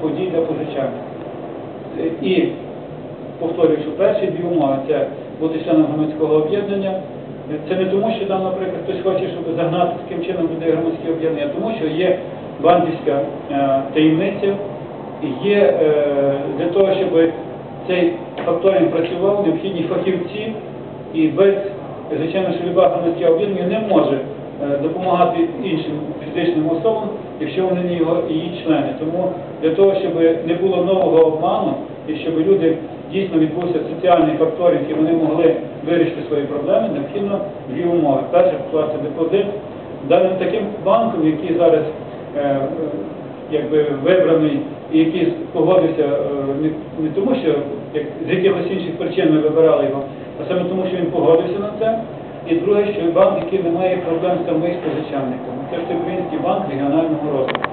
подій для позичання. І повторюю, що перші дві умови це бути членом громадського об'єднання. Це не тому, що там, наприклад, хтось хоче, щоб загнати таким чином людей громадське об'єднання, а тому, що є банківська е, таємниця, і є е, для того, щоб цей факторинг працював, необхідні фахівці, і без, звичайно, що люба громадське об'єднання не може допомагати іншим фізичним особам, якщо вони не його її члени. Тому для того, щоб не було нового обману і щоб люди дійсно відбувся соціальний факторинг і вони могли вирішити свої проблеми, необхідно дві умови. Перше, покласти депозит даним таким банком, який зараз е, якби вибраний і який погодився е, не тому, що як, з якихось інших причин ми вибирали його, а саме тому, що він погодився на це. І друге, що банк, який не має проблем з самим позичальниками. Це Український банк регіонального розвитку.